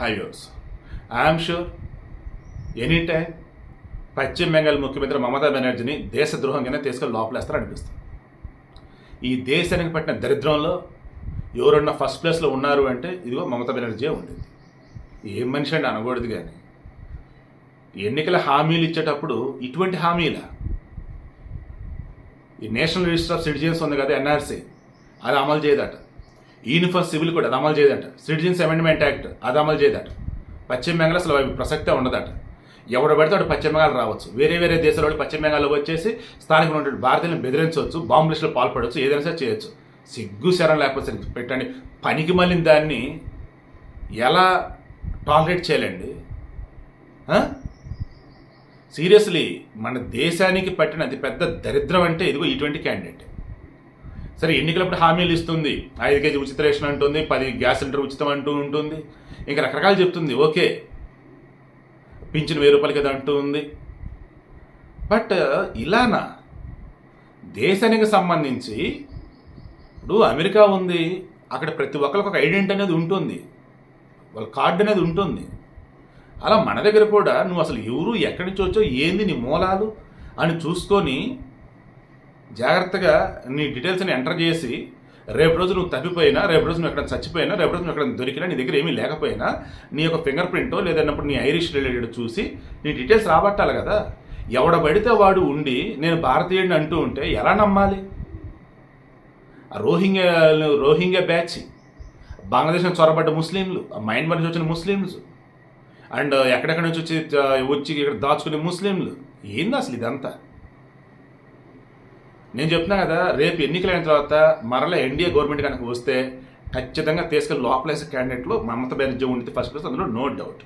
Hi yours I'm sure any time పశ్చిమ బెంగాల్ ముఖ్యమంత్రి మమతా బెనర్జీని దేశద్రోహంగానే తీసుకొని లోపలేస్తారు అనిపిస్తుంది. ఈ దేశానికి పట్టిన దరిద్రంలో ఎవరన్నా ఫస్ట్ ప్లేస్లో ఉన్నారు అంటే ఇదిగో మమతా బెనర్జీ ఉండేది. ఏం మనిషి అండి అనకూడదు కానీ ఎన్నికల హామీలు ఇచ్చేటప్పుడు ఇటువంటి హామీలా? ఈ నేషనల్ రిజిస్టర్ ఆఫ్ సిటిజన్స్ ఉంది కదా ఎన్ఆర్సీ అది అమలు చేయదట. యూనిఫామ్ సివిల్ కూడా అది అమలు చేయదట. సిటిజన్స్ అమెండ్మెంట్ యాక్ట్ అది అమలు చేయదట. పశ్చిమ బెంగాల్ అసలు ప్రసక్తే ఉండదట. ఎవడు పడితే వాడు పశ్చిమ బెంగాల్ రావచ్చు. వేరే వేరే దేశాల వాళ్ళు పశ్చిమ బెంగాల్లో వచ్చేసి స్థానికంగా ఉన్నటువంటి భారతీయులను బెదిరించవచ్చు బాంబులిస్టులు పాల్పడవచ్చు ఏదైనా సరే చేయొచ్చు. సిగ్గు శరం లేకపోతే పెట్టండి. పనికి మళ్ళీ దాన్ని ఎలా టాలరేట్ చేయాలండి? సీరియస్లీ మన దేశానికి పట్టిన అతిపెద్ద దరిద్రం అంటే ఇదిగో ఇటువంటి క్యాండిడేట్ సరే ఎన్నికలప్పుడు హామీలు ఇస్తుంది. ఐదు కేజీ ఉచిత రేషన్ అంటుంది పది గ్యాస్ సిలిండర్ ఉచితం అంటూ ఉంటుంది. ఇంకా రకరకాలు చెప్తుంది ఓకే. పింఛన్ వెయ్యి రూపాయలకి అది అంటూ ఉంది. బట్ ఇలానా? దేశానికి సంబంధించి ఇప్పుడు అమెరికా ఉంది అక్కడ ప్రతి ఒక్కరికి ఒక ఐడెంటిటీ అనేది ఉంటుంది. వాళ్ళ కార్డు అనేది ఉంటుంది. అలా మన దగ్గర కూడా నువ్వు అసలు ఎవరు ఎక్కడి నుంచి వచ్చో ఏంది నీ మూలాలు అని చూసుకొని జాగ్రత్తగా నీ డీటెయిల్స్ని ఎంటర్ చేసి రేపు రోజు నువ్వు తప్పిపోయినా రేపు రోజు నువ్వు ఎక్కడ చచ్చిపోయినా రేపు రోజు నువ్వు ఎక్కడ దొరికినా నీ దగ్గర ఏమీ లేకపోయినా నీ యొక్క ఫింగర్ ప్రింటో లేదన్నప్పుడు నీ ఐరిష్ రిలేటెడ్ చూసి నీ డీటెయిల్స్ రాబట్టాలి కదా. ఎవడ పడితే వాడు ఉండి నేను భారతీయుడిని అంటూ ఉంటే ఎలా నమ్మాలి? ఆ రోహింగ్యా రోహింగ్యా బ్యాచ్ బంగ్లాదేశ్ నుంచి చొరబడ్డ ముస్లింలు ఆ మయన్మార్ నుంచి వచ్చిన ముస్లింస్ అండ్ ఎక్కడెక్కడి నుంచి వచ్చి వచ్చి ఇక్కడ దాచుకునే ముస్లింలు. ఏంది అసలు ఇదంతా? నేను చెప్తున్నా కదా రేపు ఎన్నికలైన తర్వాత మరలా ఎన్డీఏ గవర్నమెంట్ కనుక వస్తే ఖచ్చితంగా తీసుకెళ్ళి లోపలేసే క్యాండిడేట్లో మమతా బెనర్జీ ఉండితే ఫస్ట్ ప్లేస్ అందులో నో డౌట్